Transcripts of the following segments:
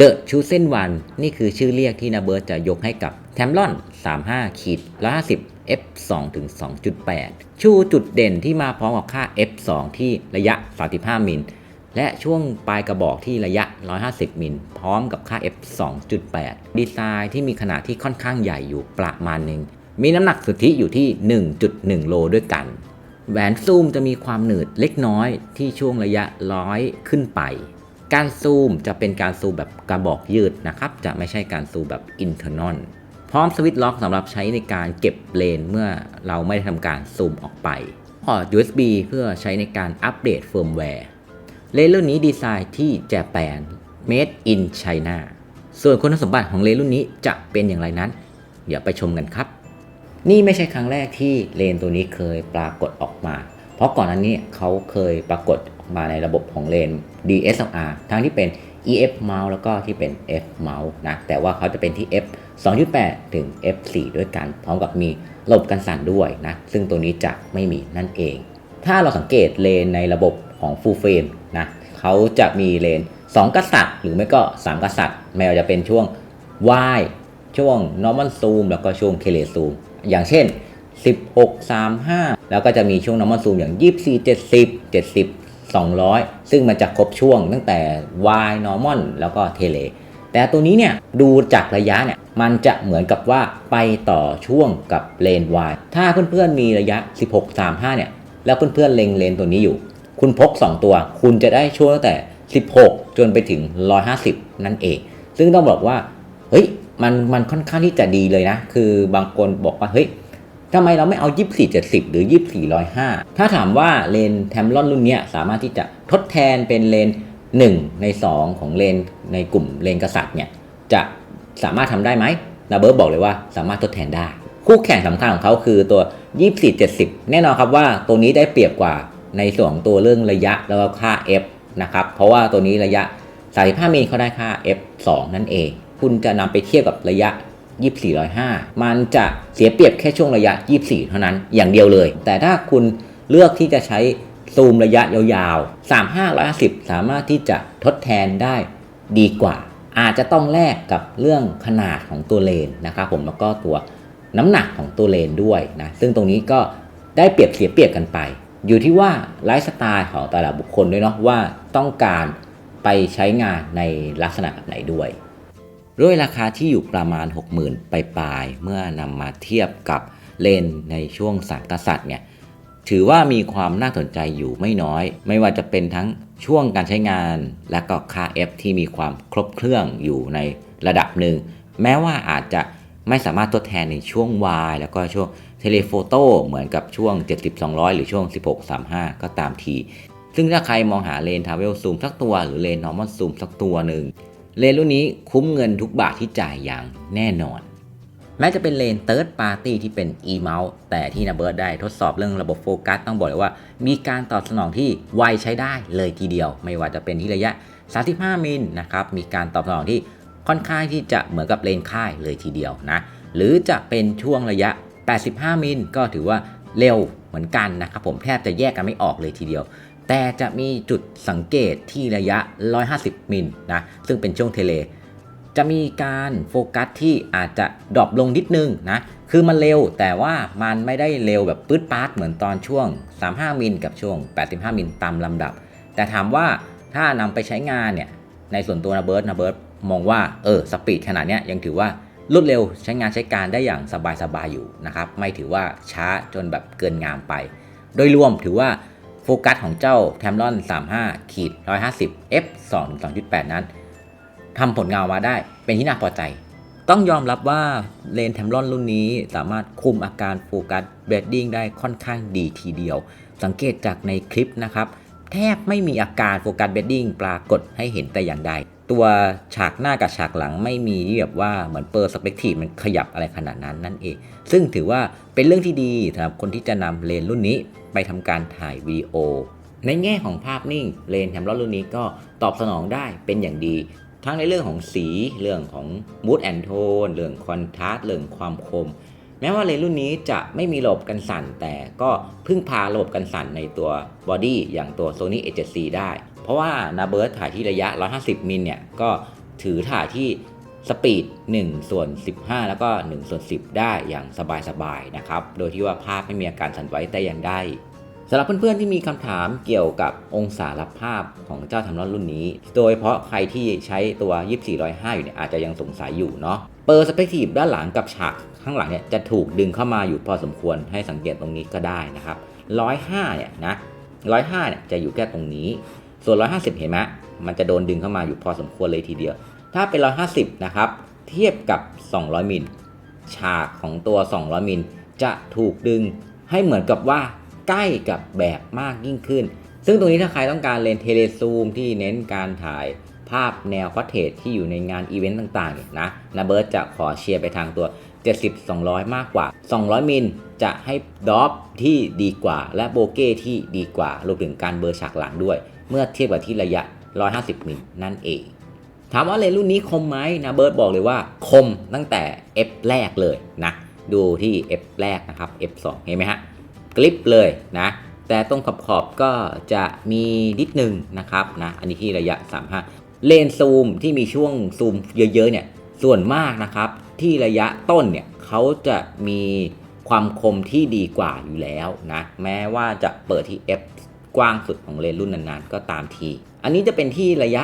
The Chosen One นี่คือชื่อเรียกที่นาเบิร์ตจะยกให้กับ t a m r o n 35 ขีด150 f 2ถึง 2.8 ชูจุดเด่นที่มาพร้อมกับค่า f 2ที่ระยะ 35 มิล และช่วงปลายกระบอกที่ระยะ 150 มิล พร้อมกับค่า f 2.8 ดีไซน์ที่มีขนาดที่ค่อนข้างใหญ่อยู่ประมาณหนึ่ง มีน้ำหนักสุทธิอยู่ที่ 1.1 โลด้วยกัน แหวนซูมจะมีความหนืดเล็กน้อยที่ช่วงระยะร้อยขึ้นไป การซูมจะเป็นการซูมแบบกระบอกยืดนะครับ จะไม่ใช่การซูมแบบ internal พร้อมสวิตช์ล็อกสำหรับใช้ในการเก็บเลนเมื่อเราไม่ได้ทำการซูมออกไปพอร์ต USB เพื่อใช้ในการอัปเดตเฟิร์มแวร์ เลนส์รุ่นนี้ดีไซน์ที่แจแปน made in China ส่วนคุณสมบัติของเลนส์รุ่นนี้จะเป็นอย่างไรนั้น เดี๋ยวไปชมกันครับ นี่ไม่ใช่ครั้งแรกที่เลนส์ตัวนี้เคยปรากฏออกมา เพราะก่อนหน้านี้เขาเคยปรากฏ มาในระบบของเลน DSLR ทั้งที่เป็น EF mount แล้วก็ที่เป็น F mount นะ แต่ว่าเขาจะเป็นที่ F 2.8 ถึง F 4ด้วยกัน พร้อมกับมีระบบกันสั่นด้วยนะ ซึ่งตัวนี้จะไม่มีนั่นเอง ถ้าเราสังเกตเลนในระบบของ full frame นะเขาจะมีเลน 2 กษัตริย์ หรือไม่ก็ 3 กษัตริย์ ไม่ว่าจะเป็นช่วง Y ช่วง normal zoom แล้วก็ช่วง tele zoom อย่างเช่น 16 35 แล้วก็จะมีช่วง normal zoom อย่าง 24 70 70 200 ซึ่งมันจะครบช่วงตั้งแต่ Y normal แล้วก็ tele แต่ตัวนี้เนี่ยดูจากระยะเนี่ยมันจะเหมือนกับว่าไปต่อช่วงกับเลน Y ถ้าเพื่อนๆมีระยะ 16 35 เนี่ย แล้วเพื่อนๆเล็งเลนตัวนี้อยู่ คุณพก 2 ตัว คุณจะได้ช่วงตั้งแต่ 16 จนไปถึง 150 นั่นเอง ซึ่งต้องบอกว่า เฮ้ยมันมันค่อนข้างที่จะดีเลยนะ คือบางคนบอกว่าเฮ้ย ทำไมเราไม่เอา 24 70 หรือ 24 105 ถ้าถามว่าเลนแทมลอนรุ่นเนี้ยสามารถที่จะทดแทนเป็นเลน 1 ใน 2 ของเลนในกลุ่มเลนกษัตริย์เนี่ยจะสามารถทำได้ไหมนาเบิร์ตบอกเลยว่าสามารถทดแทนได้ คู่แข่งสำคัญของเขาคือตัว 24 70 แน่นอนครับว่าตัวนี้ได้เปรียบกว่าในส่วนของตัวเรื่องระยะแล้วก็ค่า f นะครับเพราะว่าตัวนี้ระยะ 35มิลเขาได้ค่า f 2 นั่นเอง คุณจะนำไปเทียบกับระยะ 2405 มันจะเสียเปรียบแค่ช่วงระยะ 24 เท่านั้นอย่างเดียวเลย แต่ถ้าคุณเลือกที่จะใช้ซูมระยะยาวๆ 3510สามารถที่จะทดแทนได้ดีกว่า อาจจะต้องแลกกับเรื่องขนาดของตัวเลนนะครับผมแล้วก็ตัวน้ำหนักของตัวเลนด้วยนะซึ่งตรงนี้ก็ได้เปรียบเสียเปรียบกันไป อยู่ที่ว่าไลฟ์สไตล์ของแต่ละบุคคลด้วยเนาะว่าต้องการไปใช้งานในลักษณะแบบไหนด้วย ด้วยราคาที่อยู่ประมาณ 60,000ปลาย เมื่อนำมาเทียบกับเลนในช่วงสามกษัตริย์เนี่ยถือว่ามีความน่าสนใจอยู่ไม่น้อย ไม่ว่าจะเป็นทั้งช่วงการใช้งานและก็ค่า F ที่มีความครบเครื่องอยู่ในระดับหนึ่ง แม้ว่าอาจจะไม่สามารถทดแทนในช่วง Y แล้วก็ช่วงเทเลโฟโต้เหมือนกับช่วง 70-200 หรือช่วง 16-35 ก็ตามที ซึ่งถ้าใครมองหาเลนทาวเวลซูมสักตัว หรือเลนนอร์มอลซูมสักตัวหนึ่ง เลนรุ่นนี้คุ้มเงินทุกบาทที่จ่ายอย่างแน่นอน แม้จะเป็นเลน Third Party ที่เป็น e-mouse แต่ที่นาเบิร์ดได้ทดสอบเรื่องระบบโฟกัสต้องบอกเลยว่า มีการตอบสนองที่ไวใช้ได้เลยทีเดียว ไม่ว่าจะเป็นที่ระยะ 35 มิลนะครับมีการตอบสนองที่ค่อนข้างที่จะเหมือนกับเลนค่ายเลยทีเดียวนะหรือจะเป็นช่วงระยะ 85 มิลก็ถือว่าเร็วเหมือนกันนะครับผมแทบจะแยกกันไม่ออกเลยทีเดียว แต่จะมีจุดสังเกตที่ระยะ 150 มิลนะ ซึ่งเป็นช่วงเทเล จะมีการโฟกัสที่อาจจะดรอปลงนิดนึงนะ คือมันเร็วแต่ว่ามันไม่ได้เร็วแบบปื๊ดปาร์ตเหมือนตอนช่วง 35 มิลกับช่วง 85 มิลตามลำดับ แต่ถามว่าถ้านำไปใช้งานเนี่ย ในส่วนตัวนาเบิร์ตนาเบิร์ตมองว่าเออสปีดขนาดเนี้ยยังถือว่ารวดเร็วใช้งานใช้การได้อย่างสบายๆอยู่นะครับ ไม่ถือว่าช้าจนแบบเกินงามไป โดยรวมถือว่า โฟกัสของเจ้าแทมลอน35ขีด150 f 2 2.8 นั้นทำผลงานออกมาได้เป็นที่น่าพอใจ ต้องยอมรับว่าเลนแทมรอนรุ่นนี้สามารถคุมอาการโฟกัสเบดดิ้งได้ค่อนข้างดีทีเดียว สังเกตจากในคลิปนะครับ แทบไม่มีอาการโฟกัสเบดดิ้งปรากฏให้เห็นแต่อย่างใด ตัวฉากหน้ากับฉากหลังไม่มีที่แบบว่าเหมือนเปอร์สเปกทีฟมันขยับอะไรขนาดนั้นนั่นเอง ซึ่งถือว่าเป็นเรื่องที่ดีสำหรับคนที่จะนำเลนรุ่นนี้ไปทำการถ่ายวีดีโอในแง่ของภาพนิ่งเลนแทมรอนรุ่นนี้ก็ตอบสนองได้เป็นอย่างดี ทั้งในเรื่องของสีเรื่องของ mood and tone เรื่อง contrast เรื่องความคม แม้ว่าเลนส์รุ่นนี้จะไม่มีระบบกันสั่น แต่ก็พึ่งพาระบบกันสั่นในตัวบอดี้อย่างตัว Sony A7C ได้ เพราะว่านาเบิร์ตถ่ายที่ระยะ 150 มิลเนี่ย ก็ถือถ่ายที่สปีด1ส่วน15 แล้วก็1ส่วน10 ได้อย่างสบายๆนะครับ โดยที่ว่าภาพไม่มีอาการสั่นไหวแต่อย่างใดสำหรับเพื่อนๆที่มีคำถามเกี่ยวกับองศารับภาพของเจ้าทำรอนรุ่นนี้ โดยเฉพาะใครที่ใช้ตัว 2405 อยู่เนี่ยอาจจะยังสงสัยอยู่เนาะ เปอร์สเปกทีฟด้านหลังกับฉากข้างหลังเนี่ยจะถูกดึงเข้ามาอยู่พอสมควรให้สังเกตตรงนี้ก็ได้นะครับ 105 เนี่ยนะ 105 เนี่ยจะอยู่แค่ตรงนี้ ส่วน 150 เห็นไหมมันจะโดนดึงเข้ามาอยู่พอสมควรเลยทีเดียว ถ้าเป็น 150 นะครับ เทียบกับ 200 มิล ฉากของตัว 200 มิล จะถูกดึงให้เหมือนกับว่าใกล้กับแบบมากยิ่งขึ้น ซึ่งตรงนี้ถ้าใครต้องการเลนเทเลซูมที่เน้นการถ่ายภาพแนวคอเทจที่อยู่ในงานอีเวนต์ต่างๆเนี่ยนะนาเบิร์ตจะขอเชียร์ไปทางตัว 70-200 มากกว่า 200 มิลจะให้ดอปที่ดีกว่า และโบเก้ที่ดีกว่ารวมถึงการเบอร์ฉากหลังด้วย เมื่อเทียบกับที่ระยะ 150 มิลนั่นเอง ถามว่าเลนส์รุ่นนี้คมไหมนะเบิร์ตบอกเลยว่าคมตั้งแต่ F แรกเลยนะ ดูที่ F แรกนะครับ F2 เห็นไหมฮะกลิปเลยนะ แต่ตรงขอบขอบๆก็จะมีนิดนึงนะครับนะอันนี้ที่ระยะ 35 เลนซูมที่มีช่วงซูมเยอะๆเนี่ยส่วนมากนะครับที่ระยะต้นเนี่ยเขาจะมีความคมที่ดีกว่าอยู่แล้วนะ แม้ว่าจะเปิดที่ F กว้างสุดของเลนส์รุ่นนั้นๆ ก็ตามที อันนี้จะเป็นที่ระยะ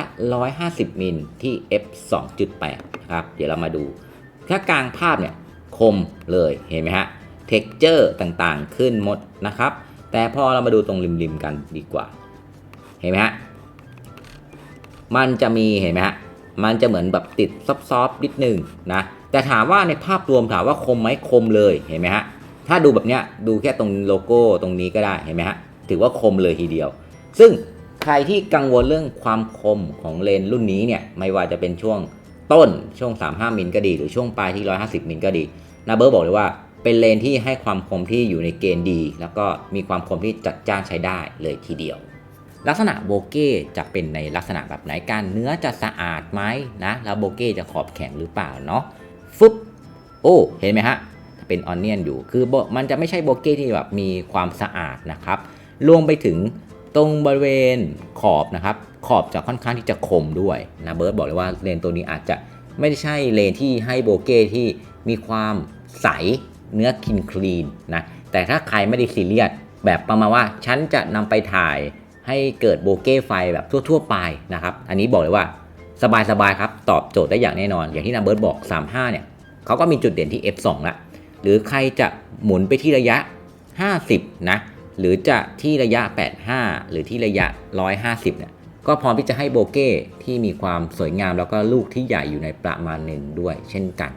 150มิลที่ f 2.8ครับ เดี๋ยวเรามาดู ถ้ากลางภาพเนี่ยคมเลยเห็นไหมฮะเท็กเจอร์ต่างๆ ขึ้นหมดนะครับ แต่พอเรามาดูตรงริมๆกันดีกว่า เห็นไหมฮะมันจะมีเห็นไหมฮะมันจะเหมือนแบบติดซอฟๆนิดนึงนะแต่ถามว่าในภาพรวมถามว่าคมไหมคมเลยเห็นไหมฮะถ้าดูแบบเนี้ยดูแค่ตรงโลโก้ตรงนี้ก็ได้เห็นไหมฮะ ถือว่าคมเลยทีเดียว ซึ่งใครที่กังวลเรื่องความคมของเลนรุ่นนี้เนี่ยไม่ว่าจะเป็นช่วงต้นช่วง 35 มิลก็ดี หรือช่วงปลายที่ 150 มิลก็ดีนาเบอร์บอกเลยว่าเป็นเลนที่ให้ความคมที่อยู่ในเกณฑ์ดี แล้วก็มีความคมที่จัดจ้านใช้ได้เลยทีเดียว ลักษณะโบเก้จะเป็นในลักษณะแบบไหนการเนื้อจะสะอาดไหมนะแล้วโบเก้จะขอบแข็งหรือเปล่าเนาะฟึบโอ้เห็นไหมฮะเป็นออนเนียนอยู่คือโบมันจะไม่ใช่โบเก้ที่แบบมีความสะอาดนะครับ รวมไปถึงตรงบริเวณขอบนะครับ ขอบจะค่อนข้างที่จะคมด้วยนะเบิร์ตบอกเลยว่าเลนตัวนี้อาจจะไม่ได้ใช่เลนที่ให้โบเก้ที่มีความใสเนื้อคินคลีนนะแต่ถ้าใครไม่ได้ซีเรียสแบบประมาณว่าฉันจะนำไปถ่ายให้เกิดโบเก้ไฟแบบทั่ว ๆ ไปนะครับ อันนี้บอกเลยว่าสบาย ๆ ครับ ตอบโจทย์ได้อย่างแน่นอน อย่างที่นาเบิร์ตบอก 35 เนี่ยเขาก็มีจุดเด่นที่ f2 ละหรือใครจะหมุนไปที่ระยะ 50 นะ หรือจะที่ระยะ 85 หรือที่ระยะ 150 เนี่ย ก็พร้อมที่จะให้โบเก้ที่มีความสวยงามแล้วก็ลูกที่ใหญ่อยู่ในประมาณหนึ่งด้วย เช่นกัน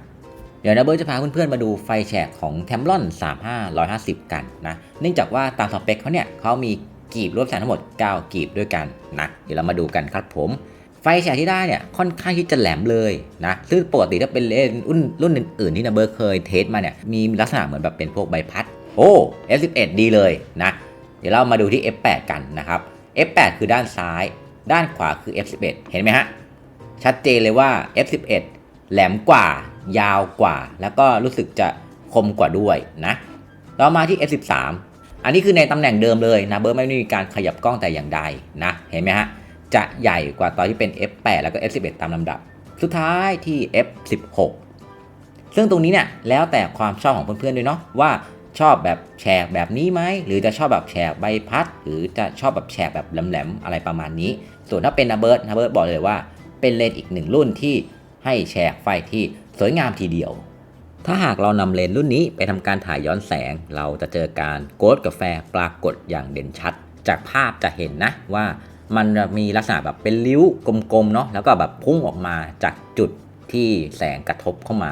เดี๋ยวนะเบิร์จะพาเพื่อนๆมาดูไฟแฉกของ t e m ลอน35 150 กันนะ เนื่องจากว่าตามสเปคเขาเนี่ยเขามีกีบรวมแสงทั้งหมด 9 กีบด้วยกันนะ เดี๋ยวเรามาดูกันครับผมไฟแฉกที่ได้เนี่ยค่อนข้างที่จะแหลมเลยนะ ซึ่งปกติถ้าเป็นเลนส์รุ่นรุ่นอื่นๆที่นะเบิร์เคยเทสมาเนี่ยมีลักษณะเหมือนแบบเป็นพวกใบพัด โอ้ F11 ดีเลยนะ เดี๋ยวเรามาดูที่ F8 กันนะครับ F8 คือด้านซ้าย ด้านขวาคือ F11 เห็นไหมฮะ ชัดเจนเลยว่า F11 แหลมกว่า ยาวกว่า แล้วก็รู้สึกจะคมกว่าด้วยนะเรามาที่ F13 อันนี้คือในตำแหน่งเดิมเลยนะ เบิร์ไม่ได้มีการขยับกล้องแต่อย่างใดนะ เห็นไหมฮะ จะใหญ่กว่าตอนที่เป็น F8 แล้วก็ F11 ตามลำดับ สุดท้ายที่ F16 ซึ่งตรงนี้เนี่ยแล้วแต่ความชอบของเพื่อนๆด้วยเนาะว่า ชอบแบบแฉกแบบนี้ไหมหรือจะชอบแบบแฉกใบพัด หรือจะชอบแบบแฉกแบบแหลมๆอะไรประมาณนี้ ส่วนถ้าเป็นนาเบิร์ตนาเบิร์ตบอกเลยว่า เป็นเลนส์อีกหนึ่งรุ่นที่ให้แฉกไฟที่สวยงามทีเดียว ถ้าหากเรานำเลนส์รุ่นนี้ไปทำการถ่ายย้อนแสง เราจะเจอการโกดกับแฟปรากฏอย่างเด่นชัด จากภาพจะเห็นนะว่ามันมีลักษณะแบบเป็นริ้วกลมๆเนาะแล้วก็แบบพุ่งออกมาจากจุดที่แสงกระทบเข้ามา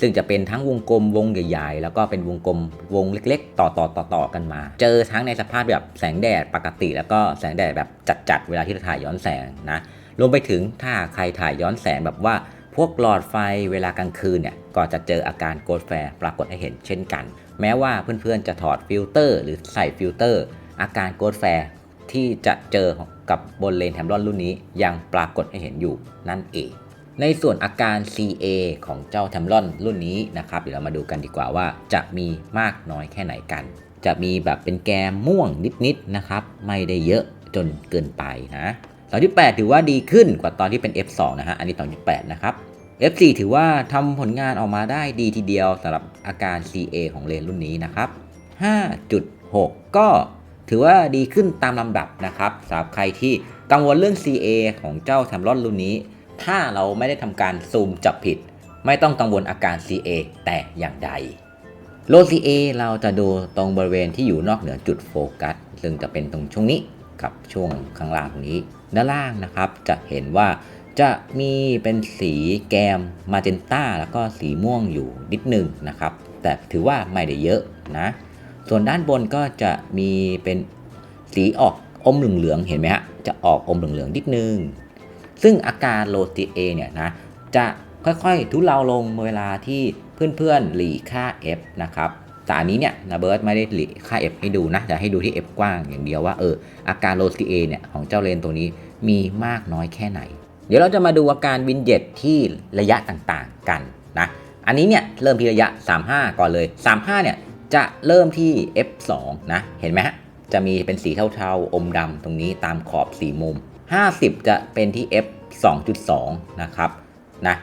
ซึ่งจะเป็นทั้งวงกลมวงใหญ่ๆ แล้วก็เป็นวงกลมวงเล็กๆ ต่อต่อต่อต่อกันมา เจอทั้งในสภาพแบบแสงแดดปกติ แล้วก็แสงแดดแบบจัดๆเวลาที่เราถ่ายย้อนแสงนะรวมไปถึงถ้าใครถ่ายย้อนแสงแบบว่าพวกหลอดไฟเวลากลางคืนเนี่ยก็จะเจออาการโกดแฟร์ปรากฏให้เห็นเช่นกัน แม้ว่าเพื่อนๆจะถอดฟิลเตอร์หรือใส่ฟิลเตอร์ อาการโกดแฟร์ที่จะเจอกับบนเลนส์แทมรอนรุ่นนี้ยังปรากฏให้เห็นอยู่นั่นเอง ในส่วนอาการ CA ของเจ้าแทมรอนรุ่นนี้นะครับ เดี๋ยวเรามาดูกันดีกว่าว่าจะมีมากน้อยแค่ไหนกัน จะมีแบบเป็นแกมม่วงนิดๆนะครับ ไม่ได้เยอะจนเกินไปนะ2.8ถือว่าดีขึ้นกว่าตอนที่เป็น F2 นะฮะ อันนี้2.8นะครับ F4 ถือว่าทำผลงานออกมาได้ดีทีเดียวสำหรับอาการ CA ของเลนรุ่นนี้นะครับ 5.6 ก็ถือว่าดีขึ้นตามลำดับนะครับสำหรับใครที่กังวลเรื่อง CA ของเจ้าแทมรอนรุ่นนี้ ถ้าเราไม่ได้ทำการซูมจับผิด ไม่ต้องกังวลอาการ CA แต่อย่างใดโล CA เราจะดูตรงบริเวณที่อยู่นอกเหนือจุดโฟกัส ซึ่งจะเป็นตรงช่วงนี้กับช่วงข้างล่างตรงนี้ ด้านล่างนะครับจะเห็นว่าจะมีเป็นสีแกมมาเจนต้าแล้วก็สีม่วงอยู่นิดหนึ่งนะครับ แต่ถือว่าไม่ได้เยอะนะ ส่วนด้านบนก็จะมีเป็นสีออกอมเหลืองๆเห็นไหมฮะจะออกอมเหลืองๆนิดนึง ซึ่งอาการโลติเอเนี่ยนะจะค่อยๆ ทุเลาลงเวลาที่เพื่อนๆหลีค่า f นะครับแต่อันนี้เนี่ยนาเบิร์ตไม่ได้หลีค่า f ให้ดูนะจะให้ดูที่ f กว้างอย่างเดียวว่าเอออาการโลติเอเนี่ยของเจ้าเลนตัวนี้มีมากน้อยแค่ไหน เดี๋ยวเราจะมาดูอาการวินเจ็ตที่ระยะต่างๆกันนะอันนี้เนี่ยเริ่มที่ระยะ 35 ก่อนเลย 35 เนี่ยจะเริ่มที่ f2 นะเห็นไหมฮะจะมีเป็นสีเทาๆอมดำตรงนี้ตามขอบสีมุม 50 จะเป็นที่ f 2.2 นะครับนะ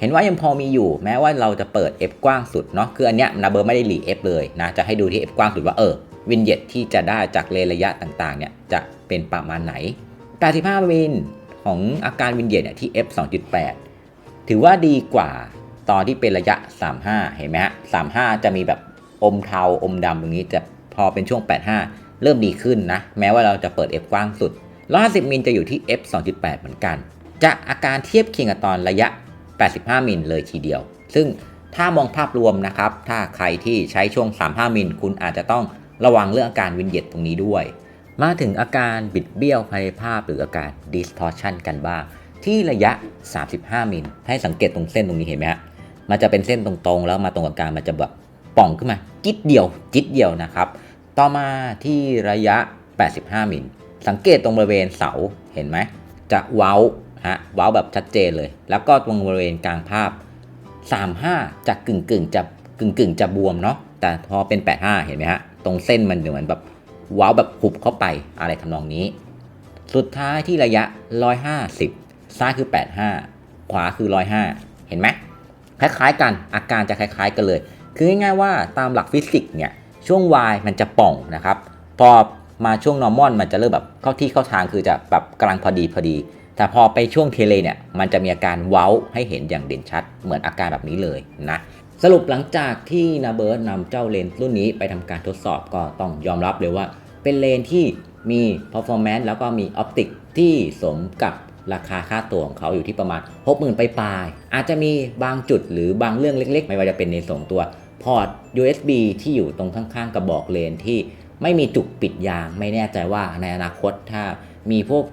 เห็นว่ายังพอมีอยู่แม้ว่าเราจะเปิด f กว้างสุดเนาะคืออันเนี้ยนาเบอร์ไม่ได้หลี f เลยนะจะให้ดูที่ f กว้างสุดว่าเออวินเย็ตที่จะได้จากเลนระยะต่างๆเนี่ยจะเป็นประมาณไหน 85 วินของอาการวินเย็ตเนี่ยที่ f 2.8 ถือว่าดีกว่าตอนที่เป็นระยะ 35 เห็นไหมฮะ 35 จะมีแบบอมเทาอมดำตรงนี้จะพอเป็นช่วง 85 เริ่มดีขึ้นนะ แม้ว่าเราจะเปิด f กว้างสุด 150มิลจะอยู่ที่ f 2.8 เหมือนกัน จะอาการเทียบเคียงกับตอนระยะ 85 มิลเลยทีเดียว ซึ่งถ้ามองภาพรวมนะครับ ถ้าใครที่ใช้ช่วง 35 มิลคุณอาจจะต้องระวังเรื่องอาการวินเย็ตตรงนี้ด้วย มาถึงอาการบิดเบี้ยวภายในภาพหรืออาการ distortion กันบ้าง ที่ระยะ 35 มิลให้สังเกตตรงเส้นตรงนี้เห็นไหมฮะ มันจะเป็นเส้นตรงๆ แล้วมาตรงกลางมันจะแบบป่องขึ้นมา จิดเดียว จิดเดียวนะครับ ต่อมาที่ระยะ 85 มิล สังเกตตรงบริเวณเสาเห็นไหมจะเว้าฮะเว้าแบบชัดเจนเลย แล้วก็ตรงบริเวณกลางภาพ 35จะกึ่งกึ่งจะกึ่งกึ่งจะบวมเนาะแต่พอเป็น 85 เห็นไหมฮะตรงเส้นมันเหมือนแบบเว้าแบบหุบเข้าไปอะไรทำนองนี้ สุดท้ายที่ระยะ 150 ซ้ายคือ 85 ขวาคือ 105 เห็นไหมคล้ายๆกันอาการจะคล้าย ๆ กันเลย คือง่ายๆว่าตามหลักฟิสิกส์เนี่ยช่วง y มันจะป่องนะครับ พอ มาช่วง normal มันจะเริ่มแบบเข้าที่เข้าทางคือจะแบบกำลังพอดีพอดี แต่พอไปช่วงเทเลเนี่ยมันจะมีอาการเว้าให้เห็นอย่างเด่นชัด เหมือนอาการแบบนี้เลยนะสรุปหลังจากที่นาเบิร์ตนำเจ้าเลนส์รุ่นนี้ไปทำการทดสอบก็ต้องยอมรับเลยว่า เป็นเลนส์ที่มี performance แล้วก็มีออปติกที่สมกับราคาค่าตัวของเขาอยู่ที่ประมาณ 60,000 ไปปลายอาจจะมีบางจุดหรือบางเรื่องเล็ก ๆ ไม่ว่าจะเป็นในส่วนตัวพอร์ต USB ที่อยู่ตรงข้างๆ กระบอกเลนที่ ไม่มีจุกปิดยาง ไม่แน่ใจว่าในอนาคตถ้ามีพวก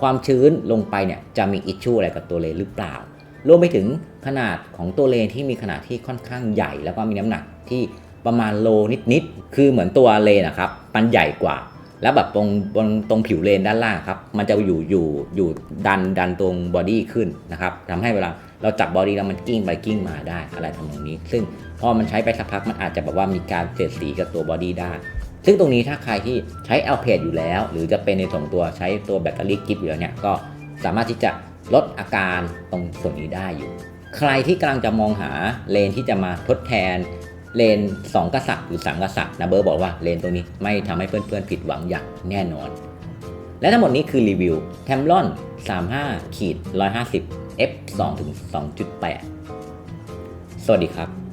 ความชื้นลงไปเนี่ยจะมีอิชชูอะไรกับตัวเลนหรือเปล่ารวมไปถึงขนาดของตัวเลนที่มีขนาดที่ค่อนข้างใหญ่ แล้วก็มีน้ำหนักที่ประมาณโลนิดๆคือเหมือนตัวเลนอะครับมันใหญ่กว่า แล้วแบบตรงบนตรงผิวเลนด้านล่างครับมันจะอยู่อยู่อยู่ดันดันตรงบอดี้ขึ้นนะครับทำให้เวลาเราจับบอดี้แล้วมันกิ้งไปกิ้งมาได้อะไรทำนองนี้ ซึ่งพอมันใช้ไปสักพักมันอาจจะแบบว่ามีการเสียดสีกับตัวบอดี้ได้ ซึ่งตรงนี้ถ้าใครที่ใช้ l p a d อยู่แล้ว หรือจะเป็นในส่วนตัวใช้ตัวแบตเตอรี่กิฟต์อยู่แล้วเนี่ยก็สามารถที่จะลดอาการตรงส่วนนี้ได้อยู่ ใครที่กำลังจะมองหาเลนที่จะมาทดแทนเลน2กษัตริย์หรือ3กษัตริย์นะเบอร์บอกว่าเลนตรงนี้ไม่ทำให้เพื่อนๆผิดหวังอย่างแน่นอน และทั้งหมดนี้คือรีวิว t ทม r อน35ขีด150 f 2ถึง2.8 สวัสดีครับ